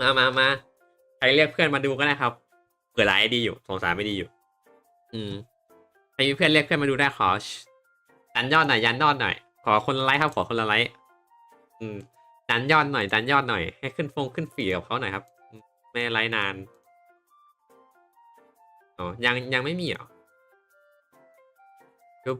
มามามาใครเรียกเพื่อนมาดูก็ได้ครับเผื่อไลน์ดีอยู่สงสารไม่ดีอยู่ อืมใครมีเพื่อนเรียกเพื่อนมาดูได้ขอยันยอดหน่อยยันยอดหน่อย ขอคนละไลค์ครับขอคนละไลค์อืมดันยอดหน่อยดันยอดหน่อย ให้ขึ้นฟงขึ้นฝีกับเขาหน่อยครับอืมไม่ไลค์นานอ๋อยังยังไม่มีเหรอคือ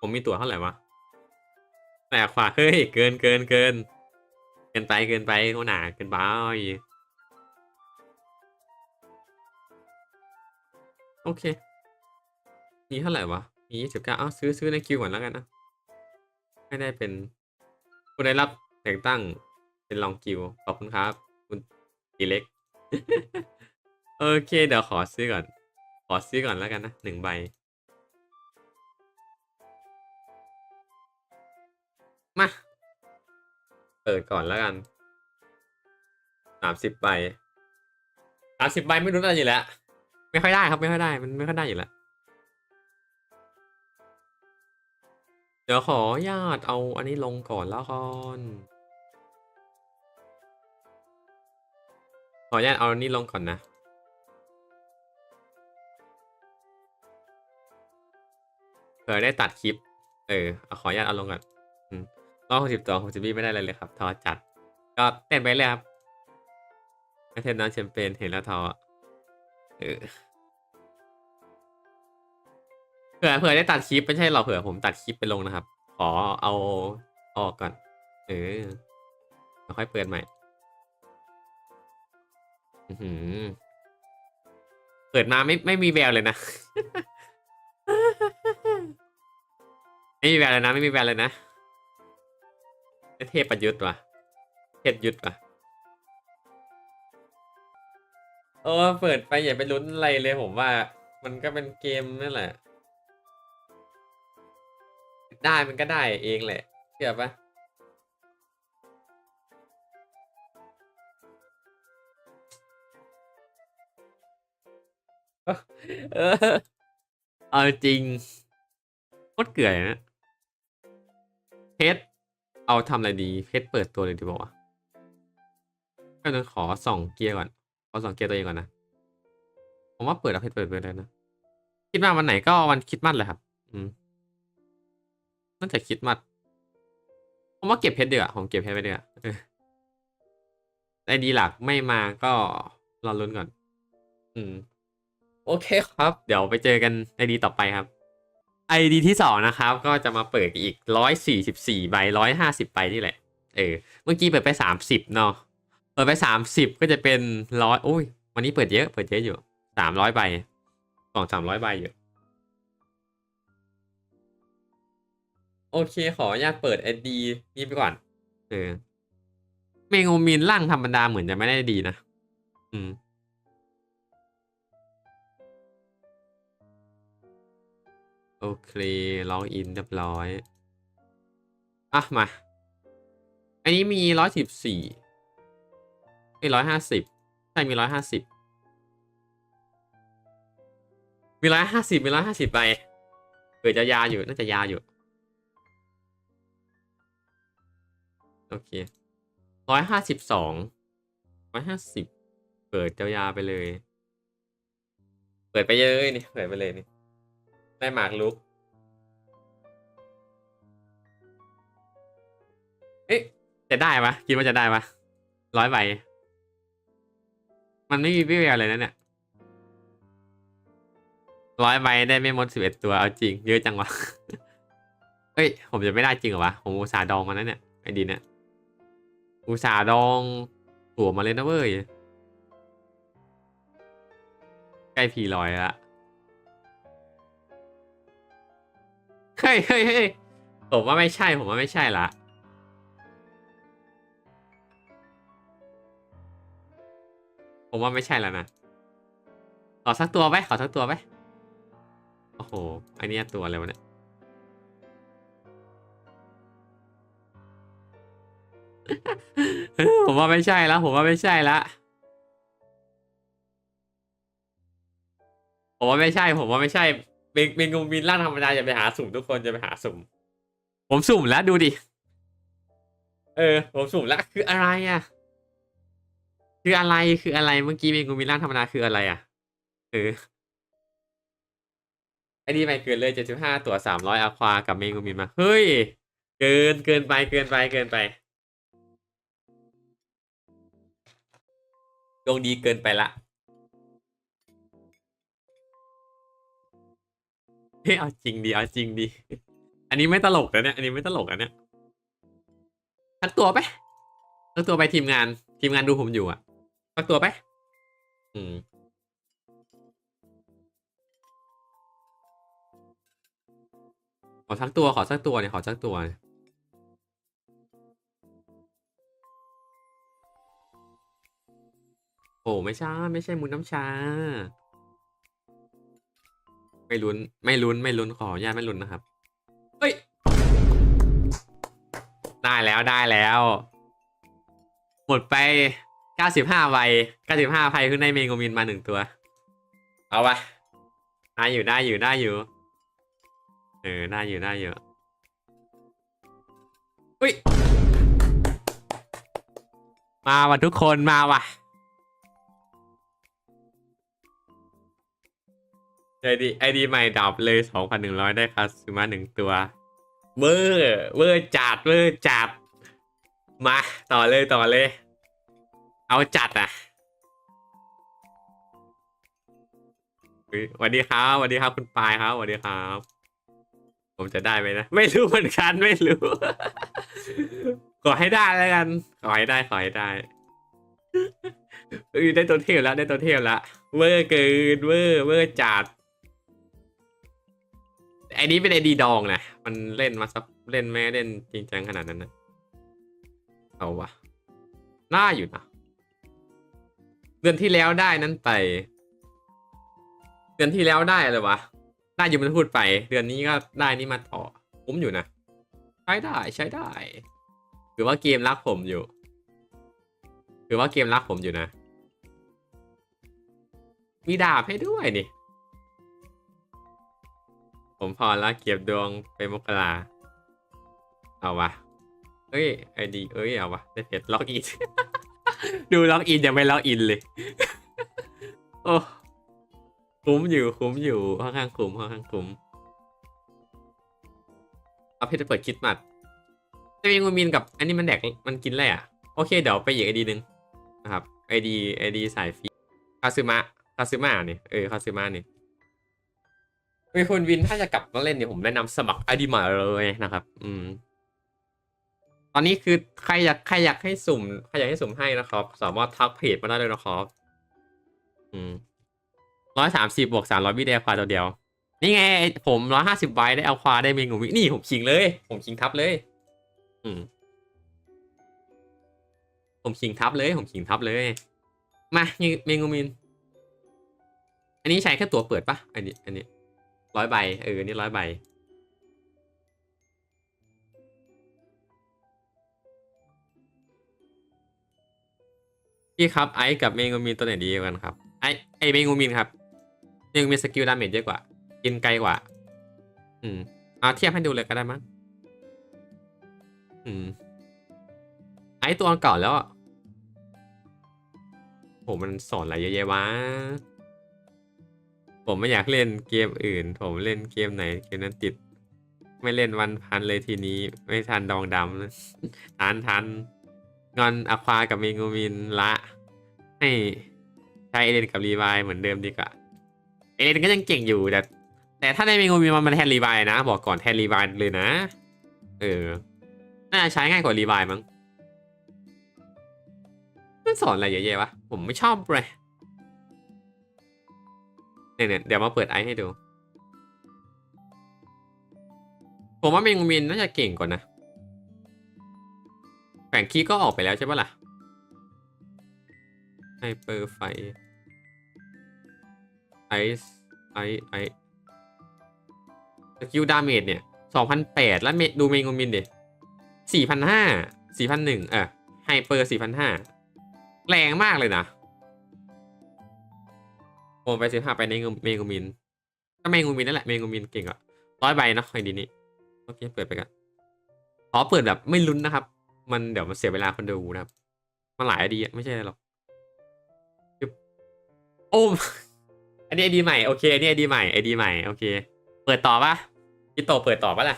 ผมมีตั๋วเท่าไหร่วะแปลกว่าเฮ้ยเกินเกินเกิน เกินไปเกินไปโน่นหนาเกินไปโอเคมีเท่าไหร่วะมียี่สิบเก้าอ้าซื้อซื้อในคิวก่อนแล้วกันนะไม่ได้เป็นผู้ได้รับแต่งตั้งเป็นรองคิวขอบคุณครับ คุณตีเล็ก โอเค เดี๋ยวขอซื้อก่อน ขอซื้อก่อนแล้วกันนะหนึ่งใบมา ปิดก่อนแล้วกันสามสิบใบสามสิบใบไม่รู้อะไรอยู่แล้ว ไม่ค่อยได้ครับ ไม่ค่อยได้ มันไม่ค่อยได้อยู่แล้วเดี๋ยวขอญาตเอาอันนี้ลงก่อนแล้วก่อนขอญาตเอาอันนี้ลงก่อนนะเผื่อได้ตัดคลิป เออขออนุญาตเอาลงก่อนอ รอบหกสิบตัวหกสิบวิไม่ได้อะไรเลยครับทอจัด ก็เต้นไปเลยครับไอเทมน้ำแชมเปญเห็นแล้วทอเออเผื่อเผื่อได้ตัดคลิปไม่ใช่หรอเผื่อผมตัดคลิปไปลงนะครับ ขอเอาออกก่อน เออแล้วค่อยเปิดใหม่เปิดมาไม่ไม่มีแววเลยนะ ไม่มีแววเลยนะ ไม่มีแววเลยนะ เทพประยุทธ์ว่ะเทพยุทธ์ว่ะโอ้เปิดไปอย่าไปลุ้นอะไรเลยผมว่า มันก็เป็นเกมนั่นแหละ ได้มันก็ได้เองแหละเชื่อปะเออเอาจริงโคตรเกลื่อยนะเพชร เอาทำอะไรดี เพชรเปิดตัวเลยดีบอกว่าก็ต้องขอส่องเกียร์ก่อน ขอส่องเกียร์ตัวเองก่อนนะ ผมว่าเปิดเอาเพชรเปิดไปเลยนะ คิดว่าวันไหนก็วันคริดมัดเลยครับ อืมน่าจะคิดมัด ผมว่าเก็บเพชรเดือผมเก็บเพชรไปเดือเออไอดีหลักไม่มาก็รอลุ้นก่อน อืม โอเคครับ เดี๋ยวไปเจอกันไอดีต่อไปครับ ไอดีที่สองนะครับ ก็จะมาเปิดอีกร้อยสี่สิบสี่ใบร้อยห้าสิบใบนี่แหละ เออ เมื่อกี้เปิดไปสามสิบเนาะ เปิดไปสามสิบก็จะเป็นร้อยโอ้ย วันนี้เปิดเยอะ เปิดเยอะอยู่สามร้อยใบสองสามร้อยใบอยู่ โอเค ขออนุญาตเปิดไอดีนี้ไปก่อน เออ เมงูมินร่างธรรมดาเหมือนจะไม่ได้ดีนะ อืม โอเคล็อกอินเรียบร้อย อะ มา อันนี้มีร้อยสิบสี่ไม่ร้อยห้าสิบใช่ มีร้อยห้าสิบมีร้อยห้าสิบมีร้อยห้าสิบไปเกิดจะยาอยู่ น่าจะยาอยู่ โอเคร้อยห้าสิบสองร้อยห้าสิบเปิดยาวๆไปเลย เปิดไปเลยนี่เปิดไปเลยนี่ ได้หมากลุก เอ๊ะ จะได้ปะคิดว่าจะได้ปะร้อยใบ มันไม่มีวิแววเลยนะเนี่ยร้อยใบได้ไม่หมดสิบเอ็ดตัว เอาจริง เยอะจังวะ เฮ้ย ผมจะไม่ได้จริงเหรอวะ ผมอุตส่าห์ดองมาแล้วเนี่ย ไอดีเนี่ย อุตส่าห์ดองตั๋วมาเลยนะเว้ย ใกล้พีลอยละ เฮ้ยเฮ้ยเฮ้ยผมว่าไม่ใช่ ผมว่าไม่ใช่ละผมว่าไม่ใช่แล้วนะ ขอสักตัวไปขอสักตัวไปโอ้โห อันนี้ตัวอะไรวะเนี่ย ผมว่าไม่ใช่แล้ว ผมว่าไม่ใช่ละ ผมว่าไม่ใช่ ผมว่าไม่ใช่ เมงเมงงูมินร่างธรรมดาอย่าไปหาสุ่มทุกคนจะไปหาสุ่ม ผมสุ่มแล้วดูดิ เออ ผมสุ่มแล้วคืออะไรอะ คืออะไรคืออะไรเมื่อกี้เมงูมินร่างธรรมดาคืออะไรอะเออไอ้นี่ไปเกินเลยเจ็ดสิบห้าตัวสามร้อยอะควากับเมงูมินมา เฮ้ย เกินเกินไปเกินไปเกินไปดวงดีเกินไปละ เฮ้ยเอาจริงดีเอาจริงดี อันนี้ไม่ตลกนะเนี่ย อันนี้ไม่ตลกนะเนี่ยสักตัวไปสักตัวไปทีมงาน ทีมงานดูผมอยู่อะสักตัวไป อืมขอสักตัวขอสักตัวเนี่ยขอสักตัวโอ้ไม่ใช่ไม่ใช่มุนน้ำชา ไม่ลุ้น ไม่ลุ้น ไม่ลุ้น ขออนุญาตไม่ลุ้นนะครับ เฮ้ย ได้แล้ว ได้แล้ว หมดไป 95ใบ95ไพ่ขึ้นได้เมโกมินมาหนึ่งตัว เอาวะได้อยู่ ได้อยู่ ได้อยู่ เออ ได้อยู่ ได้อยู่อุ้ย มาว่ะทุกคน มาว่ะ ไอดีไอดีใหม่ดับเลย2,100ได้คาซูมาหนึ่งตัว เวอร์เวอร์จัดเวอร์จัด มาต่อเลยต่อเลย เอาจัดอะสวัสดีครับสวัสดีครับ คุณปายครับสวัสดีครับ ผมจะได้ไหมนะ ไม่รู้เหมือนกันไม่รู้ ขอให้ได้แล้วกัน ขอให้ได้ขอให้ได้ได้ตัวเทพแล้วได้ตัวเทพแล้วเวอร์เกินเวอร์เวอร์จัด ไอ้นี้เป็นไอดีดองนะมันเล่นมาสักเล่นแม่เล่นจริงจังขนาดนั้นนะเอาวะน่าอยู่นะเดือนที่แล้วได้นั้นไป เดือนที่แล้วได้เลยวะได้อยู่มันพูดไป เดือนนี้ก็ได้นี่มาต่อผมอยู่นะใช้ได้ใช้ได้หรือว่าเกมรักผมอยู่หรือว่าเกมรักผมอยู่นะ มีดาบให้ด้วยนี่ ผมพอแล้วเก็บดวงไปมกราเอาวะเอ้ยไอดีเอ้ยเอาวะได้เพชรล็อกอิน ดูล็อกอินยังไม่ล็อกอินเลย โอ้คุ้มอยู่คุ้มอยู่ค่อนข้างคุ้มค่อนข้างคุ้มเอาเพชรไปเปิดคิดมัดจะมีงูมินกับอันนี้มันแดกมันกินอะไรอะ โอเคเดี๋ยวไปอีกไอดีหนึ่งนะครับไอดีไอดีสายฟีคาซึมะคาซึมะนี่เออคาซึมะนี่ มีคนวินถ้าจะกลับมาเล่นเนี่ยผมแนะนำสมัครไอดีม่เลยนะครับ อืม ตอนนี้คือใครอยากใครอยากให้สุ่มใครอยากให้สุ่มให้นะครับ สามารถทักเพจมาได้เลยนะครับ อืมร้อยสามสิบบวกสามร้อยวิดีโอควาตัวเดียว นี่ไง ผมร้อยห้าสิบใบได้เอาควาได้เมงูมินี่ผมคิงเลย ผมคิงทับเลย อืม ผมคิงทับเลย ผมคิงทับเลย มาเมงูมิน อันนี้ใช้แค่ตัวเปิดปะอันนี้ อันนี้ ร้อยใบเออนี่ร้อยใบพี่ครับไอซ์กับเมงูมินตัวไหนดีกว่ากันครับไอไอเมงูมินครับเมงูมินสกิลดาเมจเยอะกว่า กินไกลกว่า อืมเอาเทียบให้ดูเลยก็ได้มั้งอืมไอซ์ตัวเก่าแล้วโหมันสอนอะไรเยอะแยะวะ ผมไม่อยากเล่นเกมอื่น ผมเล่นเกมไหนเกมนั้นติด ไม่เล่นวันพันเลยทีนี้ ไม่ทันดองดำนะทันทันงอนอควากับเมงูมินละ ให้ใช้เอเลนกับรีวายเหมือนเดิมดีกว่าเอเลนก็ยังเก่งอยู่แต่แต่ถ้าในเมงูมินมันแทนรีวายนะ บอกก่อนแทนรีวายเลยนะ เออ น่าใช้ง่ายกว่ารีวายมั้งมันสอนอะไรเยอะแยะวะผมไม่ชอบเลย เนี่ยเนี่ยเดี๋ยวมาเปิดไอให้ดู ผมว่าเมงมินน่าจะเก่งกว่านะแฝงคีก็ออกไปแล้วใช่ปะล่ะไฮเปอร์ไฟไอซ์ไอไอสกิลดาเมจเนี่ยสองพันแปดแล้วเมดูเมงมินดิสี่พันห้าสี่พันหนึ่งเออไฮเปอร์สี่พันห้าแรงมากเลยนะ นไปสิบห้าไปในเมงโกมินก็เมงโกมินนั่นแหละเมงโกมินเก่งอะร้อยใบนะไอดีนี้โอเคเปิดไปกันอ๋อเปิดแบบไม่ลุ้นนะครับ มันเดี๋ยวมันเสียเวลาคนดูนะครับมันหลายดีไม่ใช่หรอกโอ้มอันนี้ไอดีใหม่โอเคอันนี้ไอดีใหม่ไอดีใหม่โอเค เปิดต่อปะพี่โตเปิดต่อปะล่ะ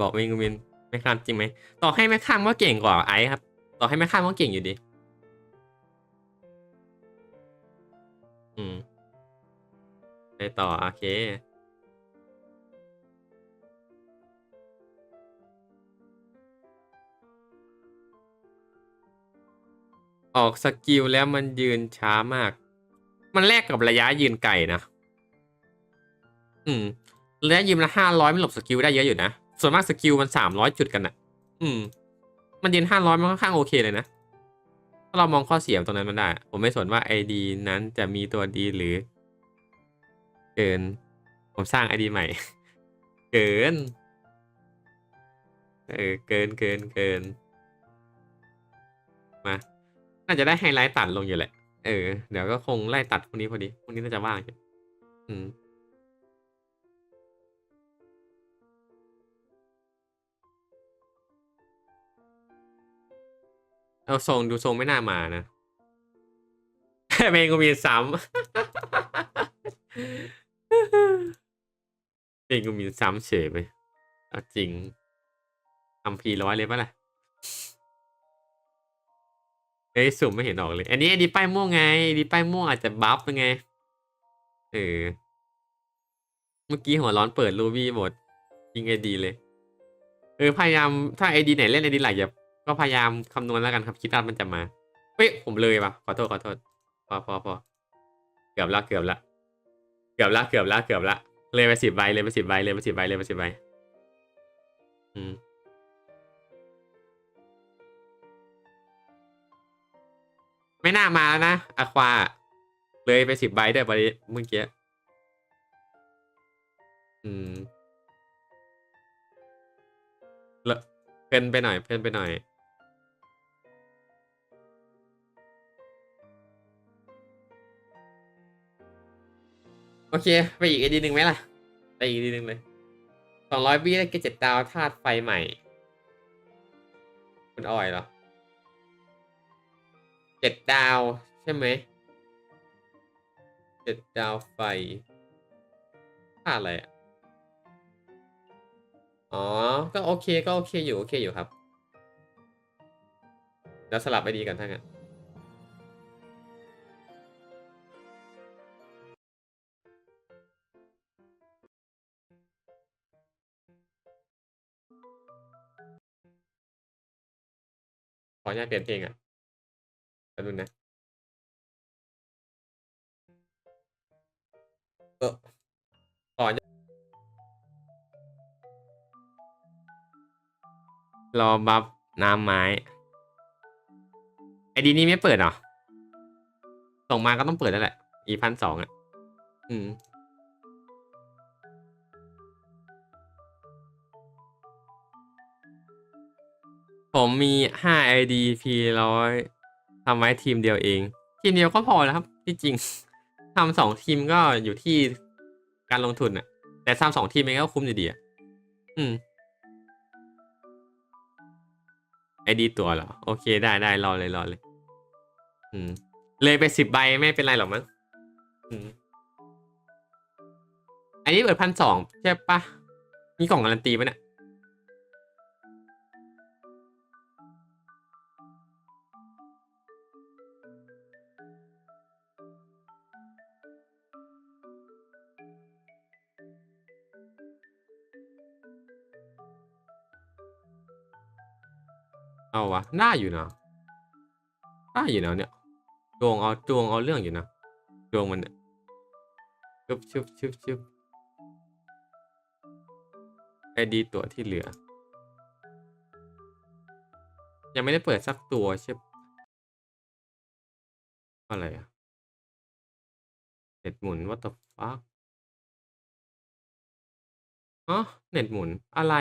บอกวิงวินไม่ข้ามจริงไหมต่อให้ไม่ข้ามก็เก่งกว่าไอซ์ครับ ต่อให้ไม่ข้ามก็เก่งอยู่ดี อืมไปต่อโอเคออกสกิลแล้วมันยืนช้ามาก มันแลกกับระยะยืนไก่นะ อืม ระยะยืนละห้าร้อยมันหลบสกิลได้เยอะอยู่นะ ส่วนมากสกิลมันสามร้อยจุดกันนะอืม มันเยืนห้าร้อยมันค่อนข้างโอเคเลยนะถ้าเรามองข้อเสียตรงนั้นมันได้ ผมไม่สนว่าไอดีนั้นจะมีตัวดีหรือ เกิน ผมสร้างไอดีใหม่ เกิน เออ เกินเกินเกิน มา น่าจะได้ไฮไลท์ตัดลงอยู่แหละ เออ เดี๋ยวก็คงไล่ตัดพวกนี้พอดี พวกนี้น่าจะว่างอยู่อืม เอาทรงดูทรงไม่น่ามานะเมงก็มีซ้ำเมงก็มีซ้ำเฉยไปเอาจริงทำพีร้อยเลยปะล่ะเฮ้ยสุ่มไม่เห็นออกเลย อันนี้ไอดีป้ายม่วงไงไอดีป้ายม่วงอาจจะบัฟยังไง เออ เมื่อกี้หัวร้อนเปิดรูบี้หมดยิงไอดีเลย เออ พยายามถ้าไอดีไหนเล่นไอดีหลักอย่า ก็พยายามคำนวณแล้วกันครับคิดว่ามันจะมาเฮ้ยผมเลยปะขอโทษขอโทษพอพอพอเกือบละเกือบละเกือบละเกือบละเกือบละเลยไปสิบใบเลยไปสิบใบเลยไปสิบใบเลยไปสิบใบอืมไม่น่ามาแล้วนะอะควา เลยไปสิบใบได้บริเมื่อกี้อืมเลเพลินไปหน่อยเพลินไปหน่อย โอเค ไปอีกไอดีหนึ่งไหมล่ะ ไปอีกอดีหนึ่งเลยสองร้อยวิได้เกจ็ดดาวธาตุไฟใหม่ คุณออยเหรอเจ็ดดาวใช่ไหมเจ็ดดาวไฟธาตุอะไรอะอ๋อ ก็โอเค ก็โอเคอยู่ โอเคอยู่ครับ แล้วสลับไปดีกันทั้างนั้น ขออนุญาตเปลี่ยนเพลงอะแป๊บนึงนะเออขออนุญาตรอบัฟน้ำไม้ไอดีนี้ไม่เปิดเหรอ ส่งมาก็ต้องเปิดแล้วแหละ อีพันสองอะ อืม ผมมีห้า ID P ร้อยทำไว้ทีมเดียวเอง ทีมเดียวก็พอแล้วครับ ที่จริงทำสองทีมก็อยู่ที่การลงทุนอะแต่ทำสองทีมเองก็คุ้มอยู่ดีอะอืมไอดีตัวเหรอ โอเคได้ได้รอเลยรอเลย อืม เลยไปสิบใบไม่เป็นไรหรอกมั้งอืมอันนี้เปิดพันสองใช่ปะมีกล่องการันตีปะเนี่ย ได้อยู่นะได้อยู่นะเนี่ยดวงเอาดวงเอาเรื่องอยู่นะดวงมันเนี่ยชึบชึบชึบชึบไอดีตัวที่เหลือ ยังไม่ได้เปิดสักตัวใช่อะไรอะเน็ตหมุน what the fuck อ๋อเน็ตหมุนอะไร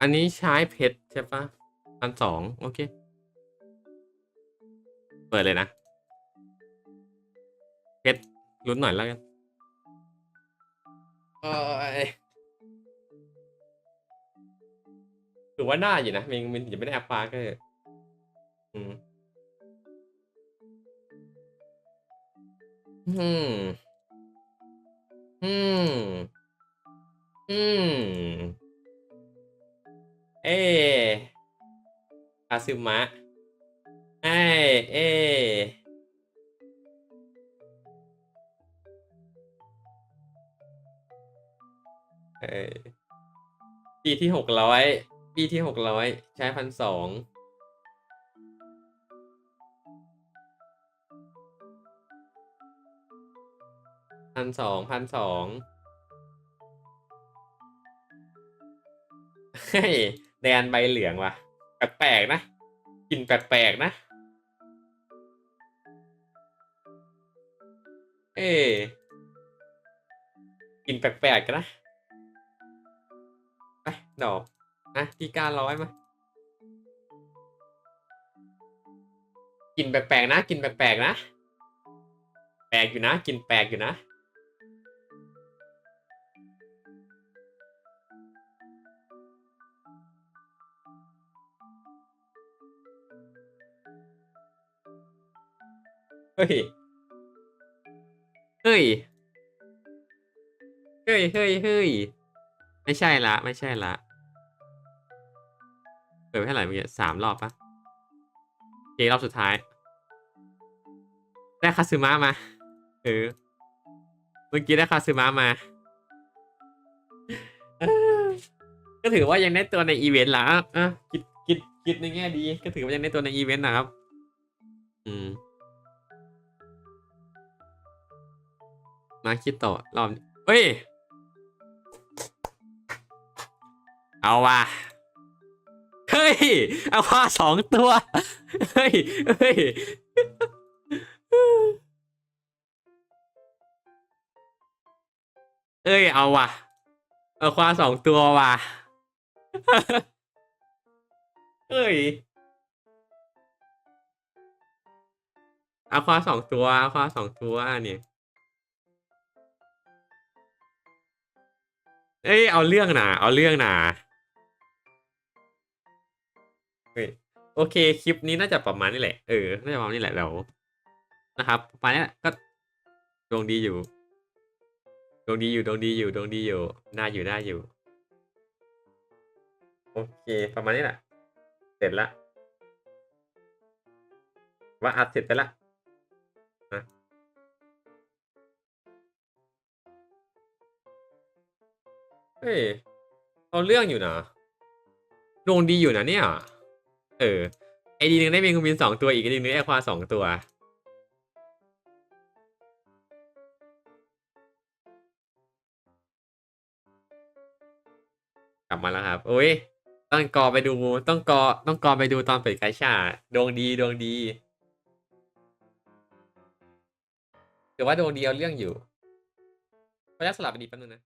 อันนี้ใช้เพชรใช่ปะพันสองโอเค เปิดเลยนะ เพชรลุ้นหน่อยแล้วกันเอยถือว่าน่าอยู่นะมันมันยังไม่ได้แอปปาร์ก็อืมอืมอืมอืม เอคาซึมะไอเอเออปีที่หกร้อยปีที่หกร้อยใช้พันสองพันสองพันสองเฮ้ แดนใบเหลืองว่ะแปลกๆนะกลิ่นแปลกๆนะ เอ้กลิ่นแปลกๆกันนะไปดอกอะพี่การร้อยมากลิ่นแปลกๆนะกลิ่นแปลกๆนะ แปลกอยู่นะกลิ่นแปลกอยู่นะ เฮ้ย เฮ้ย เฮ้ยเฮ้ยเฮ้ยไม่ใช่ละ ไม่ใช่ละ เปิดไปเท่าไหร่เมื่อกี้สามรอบปะเครอบสุดท้าย ได้คาซึมะมาเออเมื่อกี้ได้คาซึมะมา ก็ถือว่ายังได้ตัวในอีเวนต์ละอะอะคิดคิดคิดในแง่ดี ก็ถือว่ายังได้ตัวในอีเวนต์นะครับ อืม มาคิดต่อรอบเฮ้ย เอาว่ะ เฮ้ย เอาว่าสองตัว เฮ้ย เฮ้ย เอ้ย เอาว่ะ เอาควาสองตัวว่ะเฮ้ยเอาควาสองตัวเอาควาสองตัวเนี่ย เอ้ยเอาเรื่องนาเอาเรื่องนาเฮ้ยโอเคคลิปนี้น่าจะประมาณนี้แหละเออน่าจะประมาณนี้แหละเรานะครับประมาณนี้ก็ดวงดีอยู่ดวงดีอยู่ดวงดีอยู่ดวงดีอยู่น่าอยู่น่าอยู่ โอเค ประมาณนี้แหละเสร็จละว่าอัดเสร็จไปละนะ เฮ้ยเอาเรื่องอยู่นะดวงดีอยู่นะเนี่ย เออ ไอดีหนึ่งได้เมงกุมินสองตัวอีกไอดีหนึ่งได้แอควาสองตัว กลับมาแล้วครับโอ้ยต้องกอไปดูต้องกอต้องกอไปดูตอนเปิดกาชาดวงดีดวงดีแต่ว่าดวงดีเอาเรื่องอยู่เพราะฉะนั้นสลับไปดีแป๊บนึงนะ